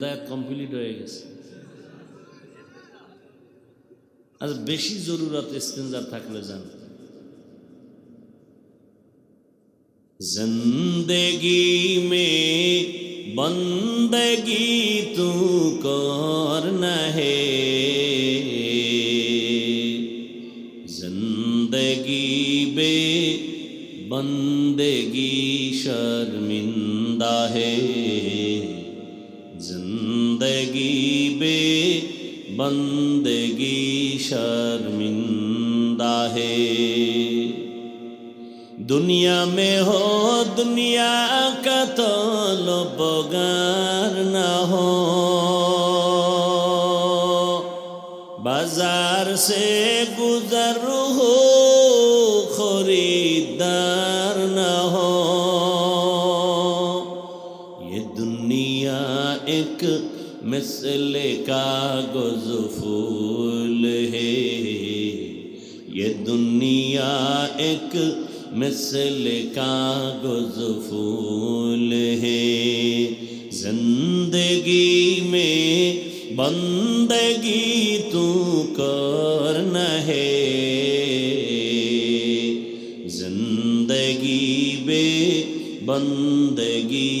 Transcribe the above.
হেদায়ত কমপ্লিট হয়ে গেছে। আর বেশি জরুরত ইস্তেঞ্জার থাকলে যান জিন্দগি মে বন্দগি তু কর হে। জিন্দগি বে বন্দগি শর্মিন্দা হে। জিন্দগি বে বন্দগি শর্মিন্দা হে। দুনিয়া মে হো, দুনিয়া কত তো লোপগার না হো। বাজার সে গুজর হো। ये दुनिया एक मिसल कागज़ फूल है। ये दुनिया एक मिसल कागज़ फूल है। ज़िंदगी में बंदगी तू करना है। ज़िंदगी बे बंदगी